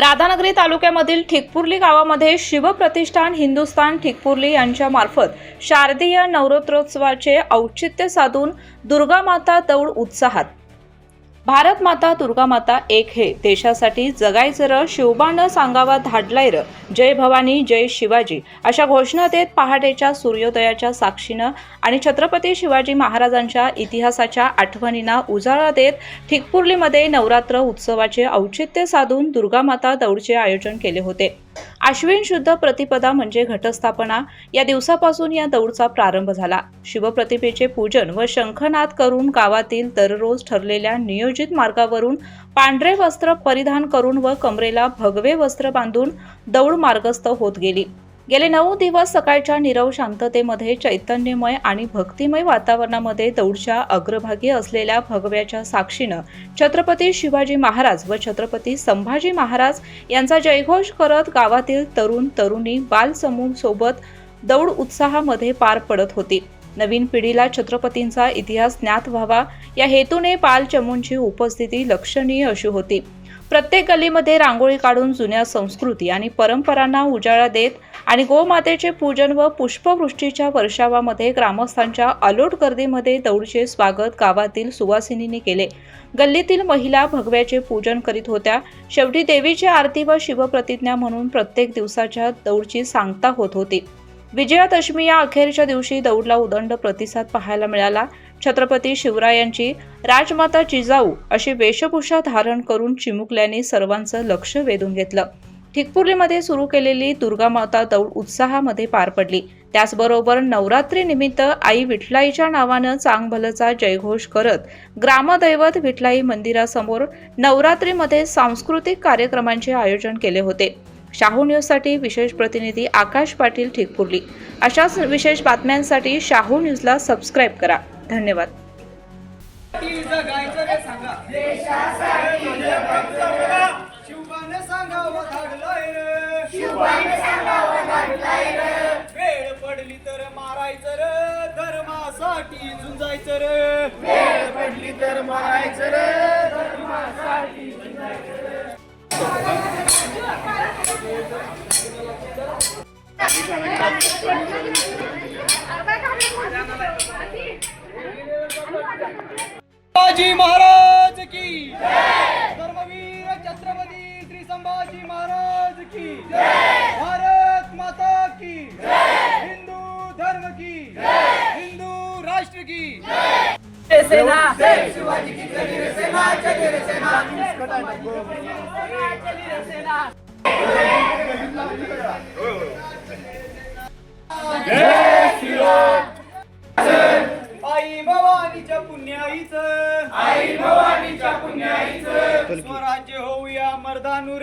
राधानगरी तालुक्यामधील ठिकपुर्ली गावामध्ये शिवप्रतिष्ठान हिंदुस्थान ठिकपुर्ली यांच्या मार्फत शारदीय नवरात्रोत्सवाचे औचित्य साधून दुर्गामाता दौड उत्साहात भारत माता दुर्गा माता एक हे. देशासाठी जगायचं र शिवबानं सांगावा धाडलाय र. जय भवानी जय शिवाजी. अशा घोषणा देत पहाटेच्या सूर्योदयाच्या साक्षीनं आणि छत्रपती शिवाजी महाराजांच्या इतिहासाच्या आठवणींना उजाळा देत ठिकपुर्लीमध्ये नवरात्र उत्सवाचे औचित्य साधून दुर्गामाता दौडचे आयोजन केले होते. आश्विन शुद्ध प्रतिपदा म्हणजे घटस्थापना. या दिवसापासून या दौडचा प्रारंभ झाला. शिवप्रतिपेचे पूजन व शंखनाद करून गावातील दररोज ठरलेल्या नियोजित मार्गावरून पांढरे वस्त्र परिधान करून व कमरेला भगवे वस्त्र बांधून दौड मार्गस्थ होत गेली. गेले नऊ दिवस सकाळच्या निरव शांततेमध्ये चैतन्यमय आणि भक्तिमय वातावरणामध्ये दौडच्या अग्रभागी असलेल्या भगव्याच्या साक्षीनं छत्रपती शिवाजी महाराज व छत्रपती संभाजी महाराज यांचा जयघोष करत गावातील तरुण तरुणी बालसमूह सोबत दौड उत्साहामध्ये पार पडत होती. नवीन पिढीला छत्रपतींचा इतिहास ज्ञात व्हावा या हेतूने बालचमूंची उपस्थिती लक्षणीय अशी होती. प्रत्येक गल्लीमध्ये रांगोळी काढून जुन्या संस्कृती आणि परंपरांना उजाळा देत आणि गोमातेचे पूजन व पुष्पवृष्टीच्या वर्षावामध्ये ग्रामस्थांच्या अलोट गर्दीमध्ये दौडचे स्वागत गावातील सुवासिनींनी केले. गल्लीतील महिला भगव्याचे पूजन करीत होत्या. शेवटी देवीची आरती व शिवप्रतिज्ञा म्हणून प्रत्येक दिवसाच्या दौडची सांगता होत होती. विजयादशमी या अखेरच्या दिवशी दौडला उदंड प्रतिसाद पाहायला मिळाला. छत्रपती शिवरायांची राजमाता जिजाऊ अशी वेशभूषा धारण करून चिमुकल्याने सर्वांचं लक्ष वेधून घेतलं. ठिकपुर्लीमध्ये सुरू केलेली दुर्गामाता दौड उत्साहामध्ये पार पडली. त्याचबरोबर नवरात्री निमित्त आई विठलाईच्या नावानं चांगभलचा जयघोष करत ग्रामदैवत विठलाई मंदिरासमोर नवरात्रीमध्ये सांस्कृतिक कार्यक्रमांचे आयोजन केले होते. शाहू न्यूजसाठी विशेष प्रतिनिधी आकाश पाटील ठिकपुर्ली. अशाच विशेष बातम्यांसाठी शाहू न्यूजला सबस्क्राईब करा. धन्यवाद. रे. सांगावं धाडलाय रे. वेळ पडली तर मारायचं रे. धर्मासाठी झुंजायचं रे. वेळ पडली तर मारायचं रे. धर्मासाठी महाराज! की भारत माता की हिंदू धर्म की हिंदू राष्ट्र की आई भवानीच्या पुण्याईचं। आई भवानीच्या पुण्याईचं। स्वराज्य होऊया मर्दानूर।